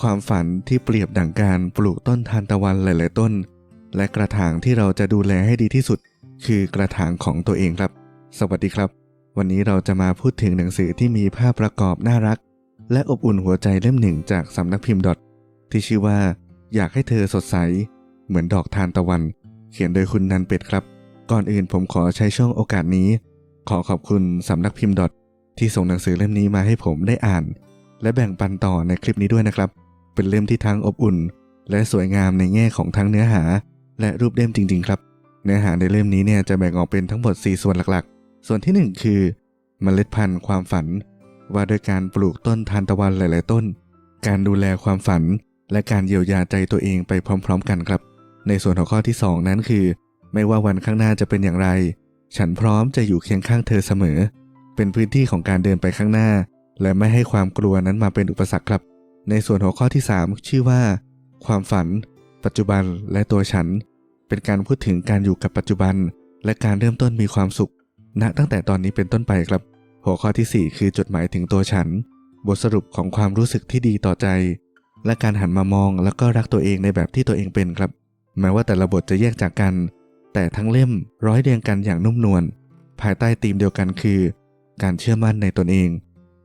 ความฝันที่เปรียบดั่งการปลูกต้นทานตะวันหลาย ๆ ต้น และกระถางที่เราจะดูแลให้ดีที่สุด คือกระถางของตัวเองครับ สวัสดีครับ วันนี้เราจะมาพูดถึงหนังสือที่มีภาพประกอบน่ารัก และอบอุ่นหัวใจเล่มหนึ่งจากสำนักพิมพ์ดอทที่ชื่อว่า อยากให้เธอสดใส เหมือนดอกทานตะวัน เขียนโดยคุณนันเป็ดครับ ก่อนอื่นผมขอใช้ช่วงโอกาสนี้ ขอขอบคุณสำนักพิมพ์ดอทที่ส่งหนังสือเล่มนี้มาให้ผมได้อ่าน และแบ่งปันต่อในคลิปนี้ด้วยนะครับ เป็นเล่มที่ทั้งอบอุ่น และสวยงามในแง่ของทั้งเนื้อหา และรูปเล่มจริง ๆ ครับ เนื้อหาในเล่มนี้เนี่ยจะแบ่งออกเป็นทั้งหมด 4 ส่วนหลักๆ ส่วนทีหนึ่1 คือเมล็ดพันธุ์ความฝัน ว่าด้วยการปลูกต้นทานตะวันหลาย ๆ ต้น การดูแลความฝัน และการเยียวยาใจตัวเองไปพร้อม ๆ กันครับ ในส่วนหัวข้อที่ 2 นั้นคือ ไม่ว่าวันข้างหน้าจะเป็นอย่างไร ฉันพร้อมจะอยู่เคียงข้างเธอเสมอ เป็นพื้นที่ของการเดินไปข้างหน้า และไม่ให้ความกลัวนั้นมาเป็นอุปสรรคครับ ในส่วนหัวข้อที่ 3 ชื่อว่า ความฝัน ปัจจุบันและตัวฉัน เป็นการพูดถึงการอยู่กับปัจจุบัน และการเริ่มต้นมีความสุขณตั้งแต่ตอนนี้เป็นต้นไปครับ หัวข้อทีสี่ 4 คือจดหมายถึงตัวฉัน บทสรุปของความรู้สึกที่ดีต่อใจ และการหันมามองแล้วก็รักตัวเองในแบบที่ตัวเองเป็นครับ แม้ว่าแต่ละบทจะแยกจากกัน แต่ทั้งเล่มร้อยเรียงกันอย่างนุ่มนวลภายใต้ธีมเดียวกันคือ การเชื่อมั่นในตนเอง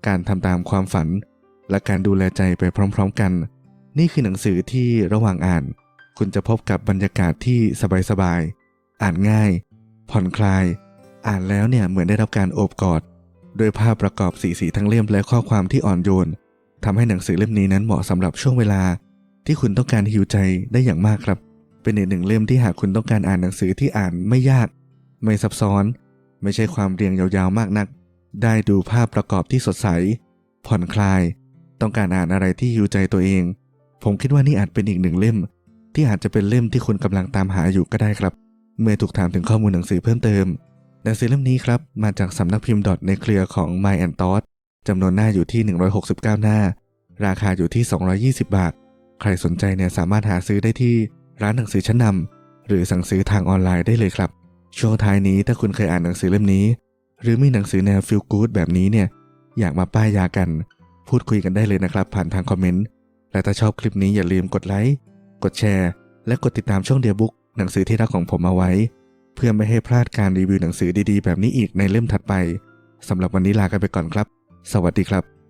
การทำตามความฝัน และการดูแลใจไปพร้อม ๆ กัน นี่คือหนังสือที่ระหว่างอ่าน คุณจะพบกับบรรยากาศที่สบายๆ อ่านง่าย ผ่อนคลาย อ่านแล้วเนี่ยเหมือนได้รับการโอบกอด โดยภาพประกอบสีสีทั้งเล่มและข้อความที่อ่อนโยนทำให้หนังสือเล่มนี้นั้นเหมาะสำหรับช่วงเวลา ที่คุณต้องการฮิวใจได้อย่างมากครับ เป็นอีกหนึ่งเล่มที่หากคุณต้องการอ่านหนังสือที่อ่านไม่ยาก ไม่ซับซ้อน ไม่ใช่ความเรียงยาวๆมากนัก ได้ดูภาพประกอบที่สดใส ผ่อนคลาย ต้องการอ่านอะไรที่ฮิวใจตัวเอง ผมคิดว่านี่อาจเป็นอีกหนึ่งเล่ม ที่อาจจะเป็นเล่มที่คุณกำลังตามหาอยู่ก็ได้ครับ เมื่อถูกถามถึงข้อมูลหนังสือเพิ่มเติม หนังสือเล่มนี้ครับ มาจากสำนักพิมพ์ดอทในเครือของ My and t o t จำนวนหน้าอยู่ที่ 169 หน้า ราคาอยู่ที่ 220 บาท ใครสนใจเนี่ยสามารถหาซื้อได้ที่ร้านหนังสือชั้นนำหรือสั่งซื้อทางออนไลน์ได้เลยครับ ช่วงท้ายนี้ถ้าคุณเคยอ่านหนังสือเล่มนี้ หรือมีหนังสือแนวฟิลกู๊ดแบบนี้เนี่ยอยากมาป้ายยากัน พูดคุยกันได้เลยนะครับ ผ่านทางคอมเมนต์ และถ้าชอบคลิปนี้อย่าลืมกดไลค์ กดแชร์ และกดติดตามช่องเดียบุ๊กหนังสือที่รักของผมเอาไว้ เพื่อไม่ให้พลาดการรีวิวหนังสือดีๆ แบบนี้อีกในเล่มถัดไปสำหรับวันนี้ลากันไปก่อนครับ สวัสดีครับ